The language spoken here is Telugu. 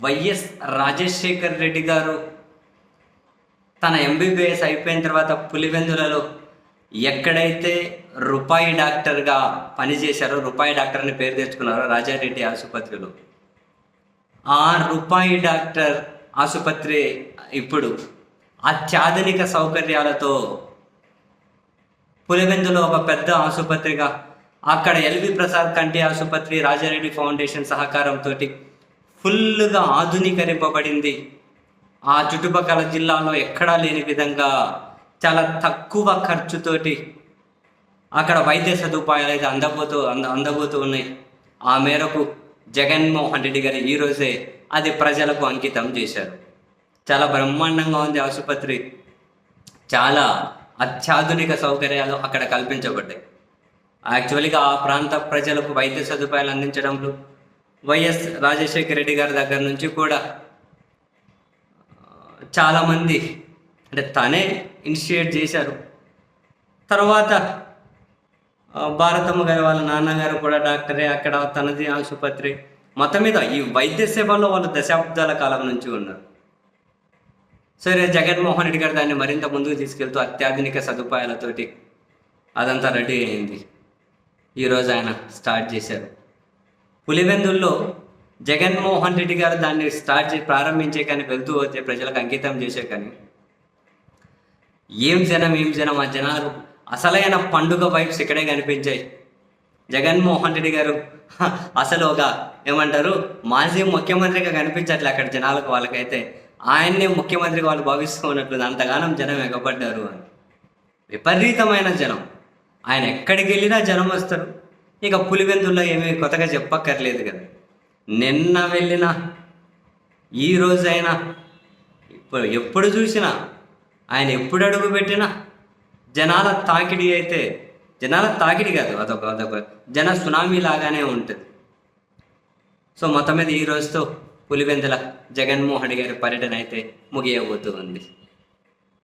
వైఎస్ రాజశేఖర్ రెడ్డి గారు తన ఎంబీబీఎస్ అయిపోయిన తర్వాత పులివెందులలో ఎక్కడైతే రూపాయి డాక్టర్గా పనిచేశారో రూపాయి డాక్టర్ అని పేరు తెచ్చుకున్నారో రాజారెడ్డి ఆసుపత్రిలో. ఆ రూపాయి డాక్టర్ ఆసుపత్రి ఇప్పుడు అత్యాధునిక సౌకర్యాలతో పులివెందులో ఒక పెద్ద ఆసుపత్రిగా అక్కడ ఎల్వి ప్రసాద్ కంటి ఆసుపత్రి రాజారెడ్డి ఫౌండేషన్ సహకారంతో ఫుల్గా ఆధునీకరింపబడింది. ఆ చుట్టుపక్కల జిల్లాలో ఎక్కడా లేని విధంగా చాలా తక్కువ ఖర్చుతోటి అక్కడ వైద్య సదుపాయాలు అయితే అందబోతూ అంద అందబోతూ ఉన్నాయి. ఆ మేరకు జగన్మోహన్ రెడ్డి గారు ఈరోజే అది ప్రజలకు అంకితం చేశారు. చాలా బ్రహ్మాండంగా ఉంది ఆసుపత్రి. చాలా అత్యాధునిక సౌకర్యాలు అక్కడ కల్పించబడ్డాయి. యాక్చువల్గా ఆ ప్రాంత ప్రజలకు వైద్య సదుపాయాలు అందించడంలో వైఎస్ రాజశేఖర రెడ్డి గారి దగ్గర నుంచి కూడా చాలామంది అంటే తనే ఇనిషియేట్ చేశారు. తర్వాత భారతమ్మ గారి వాళ్ళ నాన్నగారు కూడా డాక్టరే అక్కడ తనది ఆసుపత్రి. మొత్తం మీద ఈ వైద్య సేవలో వాళ్ళు దశాబ్దాల కాలం నుంచి ఉన్నారు. సరే జగన్మోహన్ రెడ్డి గారు దాన్ని మరింత ముందుకు తీసుకెళ్తూ అత్యాధునిక సదుపాయాలతోటి అదంతా రెడీ అయింది. ఈరోజు ఆయన స్టార్ట్ చేశారు. పులివెందుల్లో జగన్మోహన్ రెడ్డి గారు దాన్ని స్టార్ట్ చేసి ప్రారంభించే కానీ వెళ్తూ వచ్చే ప్రజలకు అంకితం చేసే కానీ ఏం జనం ఏం జనం ఆ జనాలు? అసలైన పండుగ వైబ్స్ ఇక్కడే కనిపించాయి. జగన్మోహన్ రెడ్డి గారు అసలు ఒక ఏమంటారు? మాజీ ముఖ్యమంత్రిగా కనిపించట్లే అక్కడ జనాలకు వాళ్ళకైతే. ఆయన్నే ముఖ్యమంత్రిగా వాళ్ళు భావిస్తున్నట్లు అంతగానం జనం ఎగబడ్డారు అని. విపరీతమైన జనం. ఆయన ఎక్కడికి వెళ్ళినా జనం వస్తారు. ఇక పులివెందుల్లో ఏమీ కొత్తగా చెప్పక్కర్లేదు కదా. నిన్న వెళ్ళినా ఈ రోజైనా ఇప్పుడు ఎప్పుడు చూసినా ఆయన ఎప్పుడు అడుగు పెట్టినా జనాల తాకిడి అయితే జనాల తాకిడి కాదు అదొక అదొక జన సునామీ లాగానే ఉంటుంది. సో మొత్తం మీద ఈ రోజుతో పులివెందుల జగన్మోహన్ గారి పర్యటన అయితే ముగియబోతూ ఉంది.